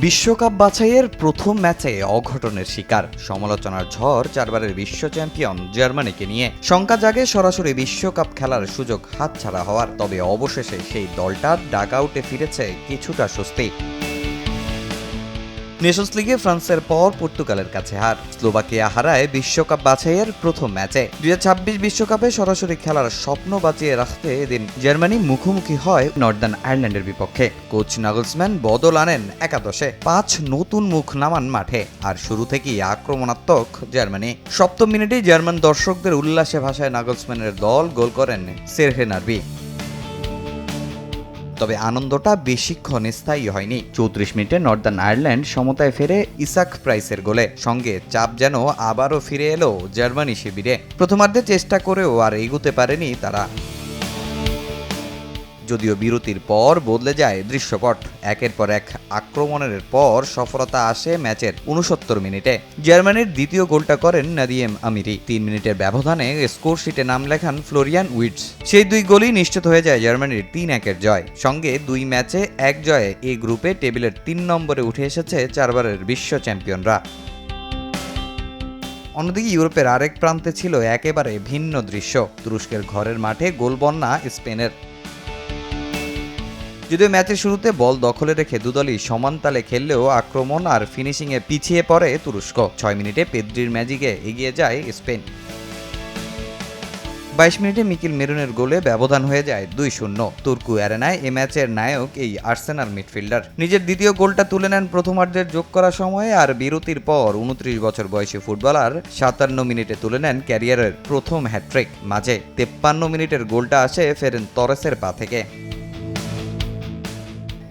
বিশ্বকাপ বাছাইয়ের প্রথম ম্যাচে অঘটনের শিকার। সমালোচনার ঝড় চারবারের বিশ্ব চ্যাম্পিয়ন জার্মানিকে নিয়ে। শঙ্কা জাগে সরাসরি বিশ্বকাপ খেলার সুযোগ হাতছাড়া হওয়ার। তবে অবশেষে সেই দলটা ডাকআউটে ফিরেছে কিছুটা স্বস্তি। নেশনস লিগে ফ্রান্সের পর পর্তুগালের কাছে হার। স্লোভাকিয়া হারায় বিশ্বকাপ বাছাইয়ের প্রথম ম্যাচে। দুই বিশ্বকাপে সরাসরি খেলার স্বপ্ন বাঁচিয়ে রাখতে এদিন জার্মানি মুখোমুখি হয় নর্দার্ন আয়ারল্যান্ডের বিপক্ষে। কোচ নাগলসম্যান বদল আনেন একাদশে। পাঁচ নতুন মুখ নামান মাঠে। আর শুরু থেকেই আক্রমণাত্মক জার্মানি। সপ্তম মিনিটেই জার্মান দর্শকদের উল্লাসে ভাষায় নাগলসম্যানের দল গোল করেন সেরহে নার্বি তবে আনন্দটা বেশিক্ষণ স্থায়ী হয়নি। চৌত্রিশ মিনিটে নর্দার্ন আয়ারল্যান্ড সমতায় ফেরে ইসাক প্রাইসের গোলে। সঙ্গে চাপ যেন আবারও ফিরে এলো জার্মানি শিবিরে। প্রথমার্ধে চেষ্টা করেও আর এগুতে পারেনি তারা। যদিও বিরতির পর বদলে যায় দৃশ্যপট। একের পর এক আক্রমণের পর সফলতা আসে ম্যাচের উনসত্তর মিনিটে। জার্মানির দ্বিতীয় গোলটা করেন নাদিয়েম আমিরি। তিন মিনিটের ব্যবধানে স্কোর শিটে নাম লেখান ফ্লোরিয়ান উইটস সেই দুই গোলই নিশ্চিত হয়ে যায় জার্মানির তিন একের জয়। সঙ্গে দুই ম্যাচে এক জয়ে এই গ্রুপে টেবিলের তিন নম্বরে উঠে এসেছে চারবারের বিশ্ব চ্যাম্পিয়নরা। অন্যদিকে ইউরোপের আরেক প্রান্তে ছিল একেবারে ভিন্ন দৃশ্য। তুরস্কের ঘরের মাঠে গোলবন্যা স্পেনের। যদিও ম্যাচের শুরুতে বল দখলে রেখে দুদলই সমান তালে খেললেও আক্রমণ আর ফিনিশিংয়ে পিছিয়ে পড়ে তুরস্ক। ছয় মিনিটে পেদ্রির ম্যাজিকে এগিয়ে যায় স্পেন। বাইশ মিনিটে মিকিল মেরুনের গোলে ব্যবধান হয়ে যায় দুই শূন্য। তুর্কু অ্যারেনায় এ ম্যাচের নায়ক এই আর্সেনাল মিডফিল্ডার। নিজের দ্বিতীয় গোলটা তুলে নেন প্রথমার্ধের যোগ করা সময়ে আর বিরতির পর উনত্রিশ বছর বয়সী ফুটবলার সাতান্ন মিনিটে তুলে নেন ক্যারিয়ারের প্রথম হ্যাট্রিক মাঝে তেপ্পান্ন মিনিটের গোলটা আসে ফেরেন তরেসের পা থেকে।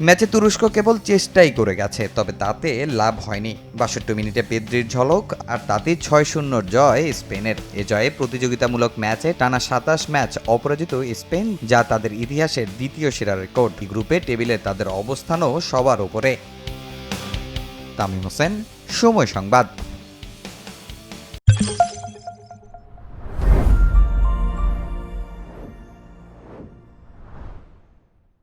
ম্যাচে তুরস্ক কেবল চেষ্টাই করে গেছে, তবে তাতে লাভ হয়নি। বাষট্টি মিনিটে পেদ্রির ঝলক আর তাতেই ছয় শূন্যর জয় স্পেনের। এ জয়ে প্রতিযোগিতামূলক ম্যাচে টানা সাতাশ ম্যাচ অপরাজিত স্পেন, যা তাদের ইতিহাসের দ্বিতীয় সেরা রেকর্ড। গ্রুপে টেবিলে তাদের অবস্থানও সবার ওপরে। তামিম হোসেন, সময় সংবাদ।